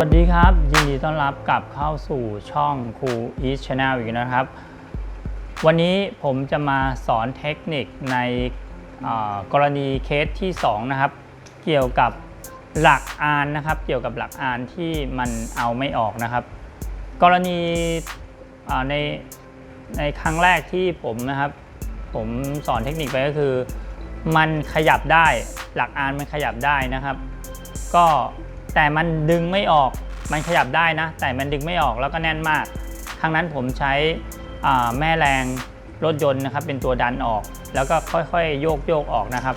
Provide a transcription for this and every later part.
สวัสดีครับ ยินดีต้อนรับกลับเข้าสู่ช่องครูอีช Channel อีกนะครับ วันนี้ผมจะมาสอนเทคนิคในกรณีเคสที่ 2 นะครับ เกี่ยวกับหลักอานนะครับ เกี่ยวกับหลักอานที่มันเอาไม่ออกนะครับ กรณีในในครั้งแรกที่ผมนะครับ ผมสอนเทคนิคไปก็คือ มันขยับได้หลักอานมันขยับได้นะครับ ก็ แต่มันดึงไม่ออก มันขยับได้นะ แต่มันดึงไม่ออกแล้วก็แน่นมาก ครั้งนั้นผมใช้แม่แรงรถยนต์นะครับเป็นตัวดันออก แล้วก็ค่อยๆ โยกโยกออกนะครับ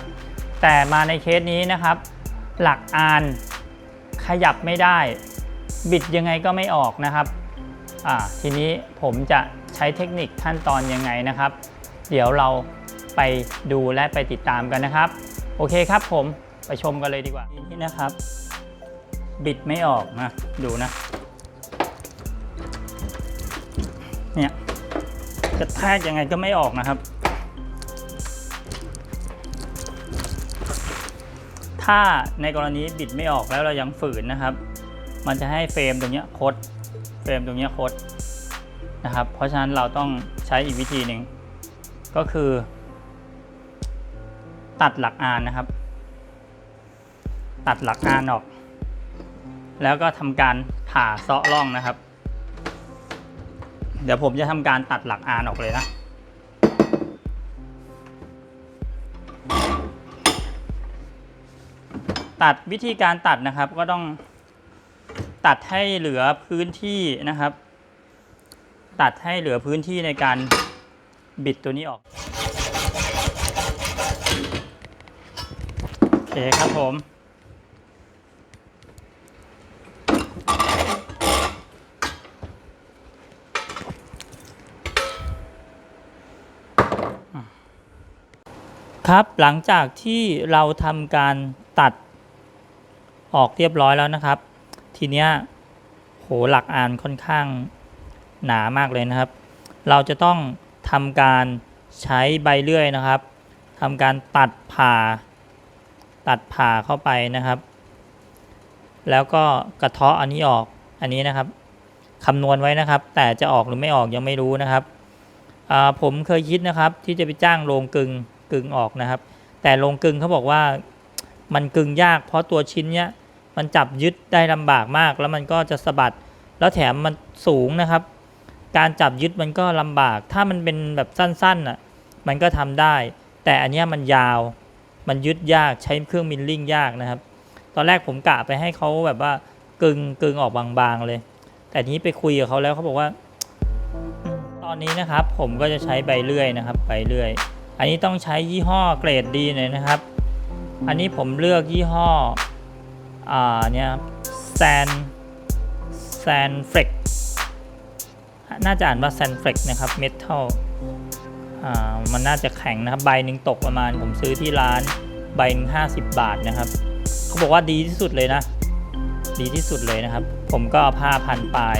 แต่มาในเคสนี้นะครับ หลักอานขยับไม่ได้ บิดยังไงก็ไม่ออกนะครับทีนี้ผมจะใช้เทคนิคขั้นตอนยังไงนะครับ เดี๋ยวเราไปดูและไปติดตามกันนะครับ โอเคครับผมไปชมกันเลยดีกว่านี่นะครับ บิดไม่ออกนะ ดูนะ เนี่ยกระแทกยังไงก็ไม่ออกนะครับ ถ้าในกรณีบิดไม่ออกแล้วเรายังฝืนนะครับ มันจะให้เฟรมตรงเนี้ยคด เฟรมตรงเนี้ยคดนะครับ เพราะฉะนั้นเราต้องใช้อีกวิธีหนึ่งก็คือ ตัดหลักอานนะครับ ตัดหลักอานออก แล้วก็ทำการผ่าเซาะร่องนะครับ เดี๋ยวผมจะทำการตัดหลักอานออกเลยนะตัดวิธีการตัดนะครับก็ต้องตัดให้เหลือพื้นที่นะครับ ตัดให้เหลือพื้นที่ในการบิดตัวนี้ออกโอเคครับผม ครับหลังจากที่เราทำการตัดออกเรียบร้อยแล้วนะครับ ทีเนี้ยโหหลักอ่านค่อนข้างหนามากเลยนะครับ เราจะต้องทำการใช้ใบเลื่อยนะครับทำการตัดผ่า ตัดผ่าเข้าไปนะครับ แล้วก็กระเทาะอันนี้ออกอันนี้นะครับคำนวณไว้นะครับ แต่จะออกหรือไม่ออกยังไม่รู้นะครับผมเคยคิดนะครับที่จะไปจ้างโรงกึง กึงออกนะครับ แต่โรงกึงเขาบอกว่ามันกึงยาก เพราะตัวชิ้นเนี้ยมันจับยึดได้ลำบากมาก แล้วมันก็จะสะบัด แล้วแถมมันสูงนะครับ การจับยึดมันก็ลำบาก ถ้ามันเป็นแบบสั้นๆอะมันก็ทำได้ แต่อันเนี้ยมันยาว มันยึดยากใช้เครื่องมิลลิ่งยากนะครับ ตอนแรกผมกะไปให้เขาแบบว่ากึงกึงออกบางๆเลย แต่นี้ไปคุยกับเขาแล้วเขาบอกว่า ตอนนี้นะครับผมก็จะใช้ใบเลื่อยนะครับใบเลื่อย อันนี้ต้องใช้ยี่ห้อเกรดดีหน่อยนะครับ อันนี้ผมเลือกยี่ห้ออ่าเนี่ยแซนแซนเฟกน่าจะอ่านว่าแซนเฟกนะครับเมทัลอ่ามันน่าจะแข็งนะครับ ใบหนึ่งตกประมาณผมซื้อที่ร้านใบหนึ่งห้าสิบบาทนะครับ เขาบอกว่าดีที่สุดเลยนะ ดีที่สุดเลยนะครับ ผมก็ผ้าพันปลาย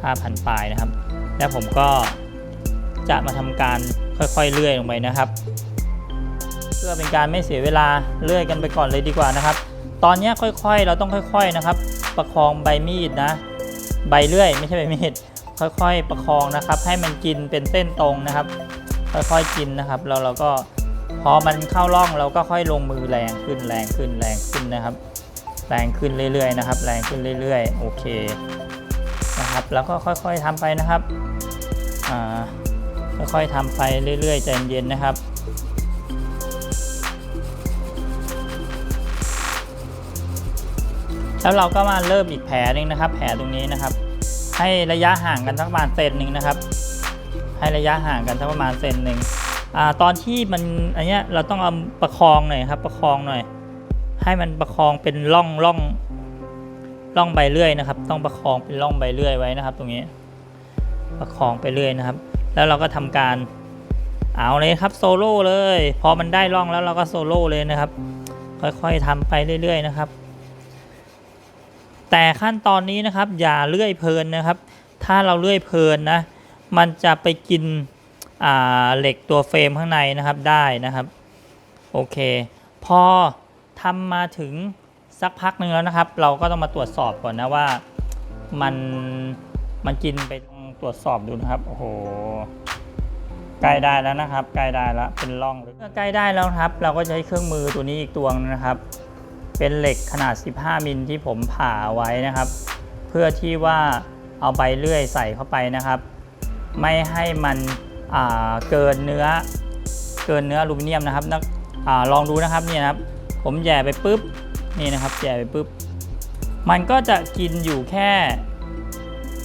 ผ้าพันปลายนะครับ แล้วผมก็จะมาทำการ ค่อยๆเลื่อยลงไปนะครับ เพื่อเป็นการไม่เสียเวลาเลื่อยกันไปก่อนเลยดีกว่านะครับ ตอนนี้ค่อยๆ เราต้องค่อย ๆนะครับ ประคองใบมีดนะ ใบเลื่อยไม่ใช่ใบมีดค่อยๆ ประคองนะครับ ให้มันกินเป็นเส้นตรงนะครับ ค่อยๆกินนะครับแล้วเราก็พอมันเข้าร่องเราก็ค่อยลงมือแรงขึ้นแรงขึ้นแรงขึ้นนะครับ แรงขึ้นเรื่อยๆนะครับ แรงขึ้นเรื่อยๆ โอเคนะครับ แล้วก็ค่อยๆทำไปนะครับอ่า ค่อยๆทำไปเรื่อยๆใจเย็นๆนะครับแล้วเราก็มาเริ่มอีกแผลหนึ่งนะครับ แผลตรงนี้นะครับ ให้ระยะห่างกันสักประมาณเซนหนึ่งนะครับ ให้ระยะห่างกันสักประมาณเซนหนึ่งอตอนที่มันอันเนี้ยเราต้องเอาประคองหน่อยครับ ประคองหน่อย ให้มันประคองเป็นร่องร่องร่องใบเลื่อยนะครับ ต้องประคองเป็นร่องใบเลื่อยไว้นะครับ ตรงนี้ ประคองไปเรื่อยนะครับ แล้วเราก็ทำการเอาเลยครับโซโล่เลย พอมันได้ร่องแล้วเราก็โซโล่เลยนะครับ ค่อยๆทำไปเรื่อย ๆ นะครับ แต่ขั้นตอนนี้นะครับ อย่าเลื่อยเพลินนะครับ ถ้าเราเลื่อยเพลินนะมันจะไปกินเหล็กตัวเฟรมข้างในนะครับได้นะครับ โอเค พอทำมาถึงสักพักหนึ่งแล้วนะครับ เราก็ต้องมาตรวจสอบก่อนนะว่ามันมันกินไปต้อง ตรวจสอบดูนะครับ โอ้โหใกล้ได้แล้วนะครับใกล้ได้แล้วเป็นร่องเมื่อใกล้ได้แล้วครับ เราก็จะใช้เครื่องมือตัวนี้อีกตัวนึงนะครับ เป็นเหล็กขนาด 15 มิลที่ผมผ่าไว้นะครับ เพื่อที่ว่าเอาใบเลื่อยใส่เข้าไปนะครับ ไม่ให้มันเกินเนื้อเกินเนื้ออลูมิเนียมนะครับนักลองดูนะครับนี่นะครับ ผมแย่ไปปุ๊บนี่นะครับแย่ไปปุ๊บมันก็จะกินอยู่แค่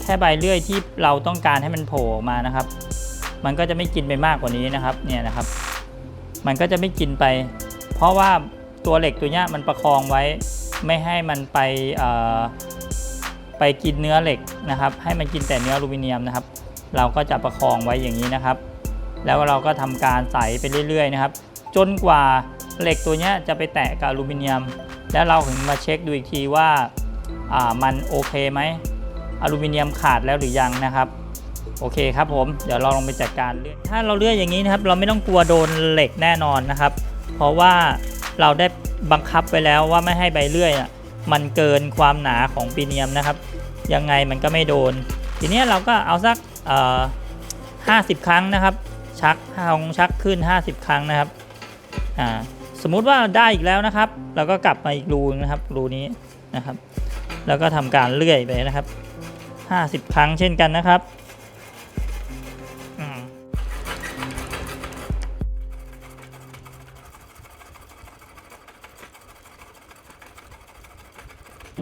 แค่ใบเลื่อยที่เราต้องการให้มันโผล่ออกมานะครับ มันก็จะไม่กินไปมากกว่านี้นะครับเนี่ยนะครับ มันก็จะไม่กินไป เพราะว่าตัวเหล็กตัวเนี้ยมันประคองไว้ไม่ให้มันไปไปกินเนื้อเหล็กนะครับ ให้มันกินแต่เนื้ออลูมิเนียมนะครับ เราก็จะประคองไว้อย่างนี้นะครับ แล้วเราก็ทำการใส่ไปเรื่อยๆนะครับ จนกว่าเหล็กตัวนี้จะไปแตะกับอลูมิเนียม แล้วเราถึงมาเช็คดูอีกทีว่ามันโอเคไหม อลูมิเนียมขาดแล้วหรือยังนะครับโอเคครับผมเดี๋ยวเราลองไปจัดการเลื่อยถ้าเราเลื่อยอย่างนี้นะครับ เราไม่ต้องกลัวโดนเหล็กแน่นอนนะครับ เพราะว่าเราได้บังคับไว้แล้วว่าไม่ให้ใบเลื่อยอะมันเกินความหนาของปีเนียมนะครับ ยังไงมันก็ไม่โดน ทีนี้เราก็เอาสักเอ่อ50ครั้งนะครับ ชักลองชักขึ้น 50 ครั้งนะครับอ่าสมมุติว่าได้อีกแล้วนะครับ เราก็กลับมาอีกรูนึงนะครับรูนี้นะครับ แล้วก็ทำการเลื่อยไปนะครับ 50 ครั้งเช่นกันนะครับ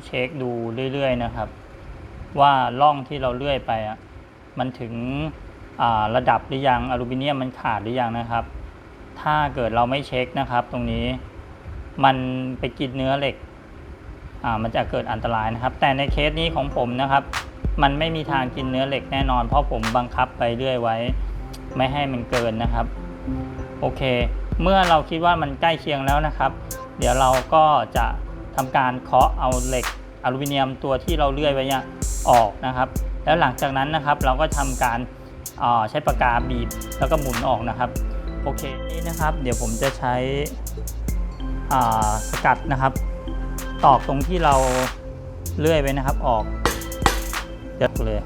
เช็คดูเรื่อยๆนะครับ ว่าร่องที่เราเลื่อยไปอะมันถึงระดับหรือยังอลูมิเนียมมันขาดหรือยังนะครับ ถ้าเกิดเราไม่เช็คนะครับ ตรงนี้มันไปกินเนื้อเหล็กมันจะเกิดอันตรายนะครับ แต่ในเคสนี้ของผมนะครับ มันไม่มีทางกินเนื้อเหล็กแน่นอน เพราะผมบังคับไปเรื่อยไว้ ไม่ให้มันเกินนะครับ โอเค เมื่อเราคิดว่ามันใกล้เคียงแล้วนะครับ เดี๋ยวเราก็จะทำการเคาะเอาเหล็กอลูมิเนียมตัวที่เราเลื่อยไว้เนี่ยออกนะครับ แล้วหลังจากนั้นนะครับเราก็ทำการอ่าใช้ปากกาบีบแล้วก็หมุนออกนะครับ โอเคนี่นะครับ เดี๋ยวผมจะใช้สกัดนะครับ ตอกตรงที่เราเลื่อยไว้นะครับออก ยอะเลย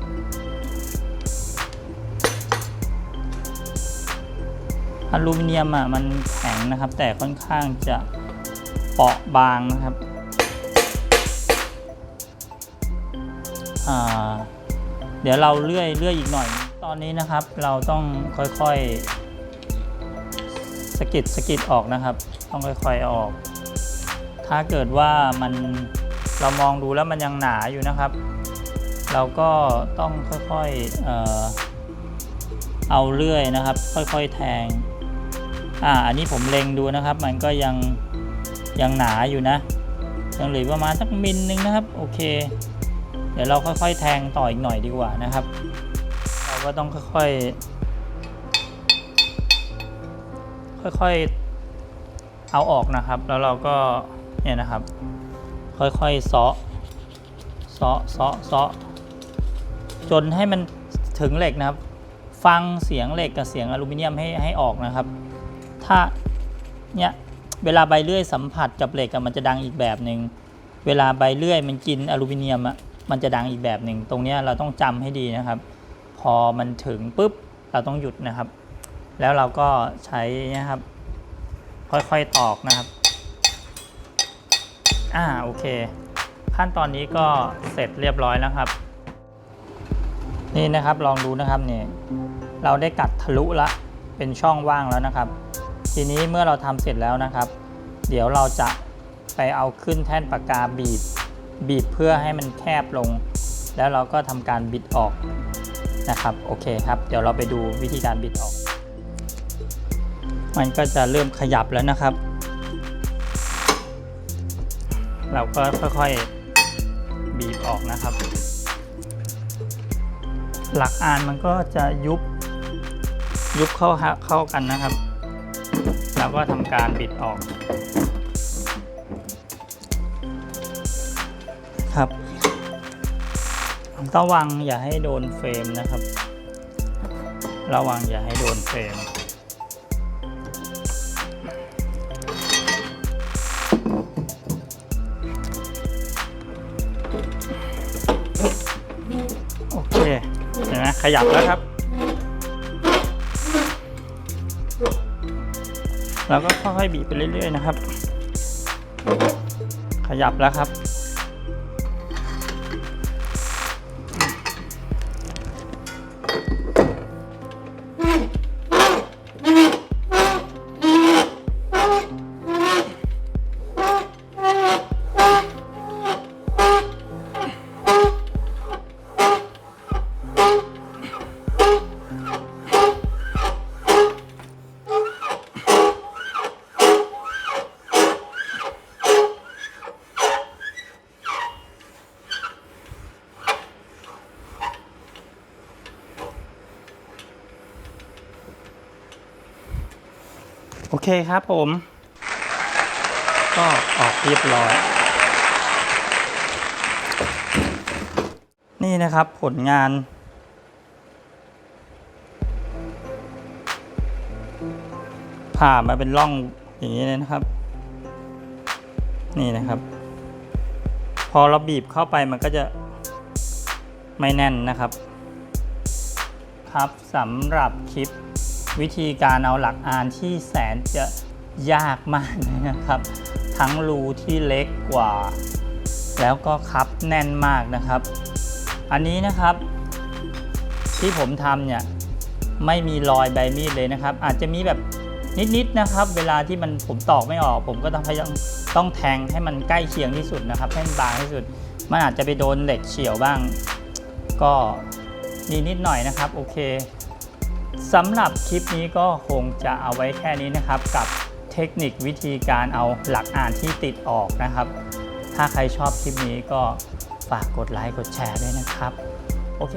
อลูมิเนียมอะมันแข็งนะครับ แต่ค่อนข้างจะเปราะบางนะครับเดี๋ยวเราเลื่อยเลื่อยอีกหน่อย ตอนนี้นะครับเราต้องค่อยๆสกิดสกิดออกนะครับ ต้องค่อยๆออก ถ้าเกิดว่ามันเรามองดูแล้วมันยังหนาอยู่นะครับ เราก็ต้องค่อยๆเออเอาเลื่อยนะครับ ค่อยๆแทงอ่าอันนี้ผมเล็งดูนะครับ มันก็ยังยังหนาอยู่นะยังเหลือประมาณสักมิลนึงนะครับ โอเค เดี๋ยวเราค่อยๆแทงต่ออีกหน่อยดีกว่านะครับ เราก็ต้องค่อยๆ ค่อยๆ เอาออกนะครับ แล้วเราก็เนี่ยนะครับ ค่อยๆเซาะเซาะเซาะเซาะ จนให้มันถึงเหล็กนะครับ ฟังเสียงเหล็กกับเสียงอลูมิเนียมให้ให้ออกนะครับ ถ้าเนี่ยเวลาใบเลื่อยสัมผัสกับเหล็กมันจะดังอีกแบบหนึ่งเวลาใบเลื่อยมันกินอลูมิเนียมอะมันจะดังอีกแบบหนึ่งตรงนี้เราต้องจำให้ดีนะครับ พอมันถึงปุ๊บเราต้องหยุดนะครับ แล้วเราก็ใช้นะครับ ค่อยๆตอกนะครับอ่าโอเค ขั้นตอนนี้ก็เสร็จเรียบร้อยแล้วครับ นี่นะครับลองดูนะครับเนี่ยเราได้กัดทะลุละเป็นช่องว่างแล้วนะครับ ทีนี้เมื่อเราทำเสร็จแล้วนะครับ เดี๋ยวเราจะไปเอาขึ้นแท่นปากกาบีบ บีบเพื่อให้มันแคบลง แล้วเราก็ทำการบิดออกนะครับโอเคครับ เดี๋ยวเราไปดูวิธีการบิดออก มันก็จะเริ่มขยับแล้วนะครับ เราก็ค่อยๆบีบออกนะครับ หลักอานมันก็จะยุบยุบเข้าเข้ากันนะครับ แล้วก็ทำการบิดออก ครับระวังอย่าให้โดนเฟรมนะครับ ระวังอย่าให้โดนเฟรมโอเค เห็นไหมขยับแล้วครับ แล้วก็ค่อยๆบีบไปเรื่อยๆนะครับ ขยับแล้วครับ โอเคครับผม ก็ออกเรียบร้อย นี่นะครับผลงาน ผ่ามาเป็นร่องอย่างนี้เลยนะครับ นี่นะครับ พอเราบีบเข้าไปมันก็จะไม่แน่นนะครับ ครับสำหรับคลิป วิธีการเอาหลักอานที่แสนจะยากมากนะครับ ทั้งรูที่เล็กกว่า แล้วก็คับแน่นมากนะครับ อันนี้นะครับที่ผมทำเนี่ยไม่มีรอยใบมีดเลยนะครับ อาจจะมีแบบนิดๆนะครับ เวลาที่มันผมตอกไม่ออก ผมก็ต้องพยายามต้องแทงให้มันใกล้เคียงที่สุดนะครับให้มันบางที่สุด มันอาจจะไปโดนเหล็กเฉียวบ้าง ก็มีนิดหน่อยนะครับ โอเค สำหรับคลิปนี้ก็คงจะเอาไว้แค่นี้นะครับ กับเทคนิควิธีการเอาหลักอ่านที่ติดออกนะครับ ถ้าใครชอบคลิปนี้ก็ฝากกดไลค์กดแชร์ด้วยนะครับ โอเค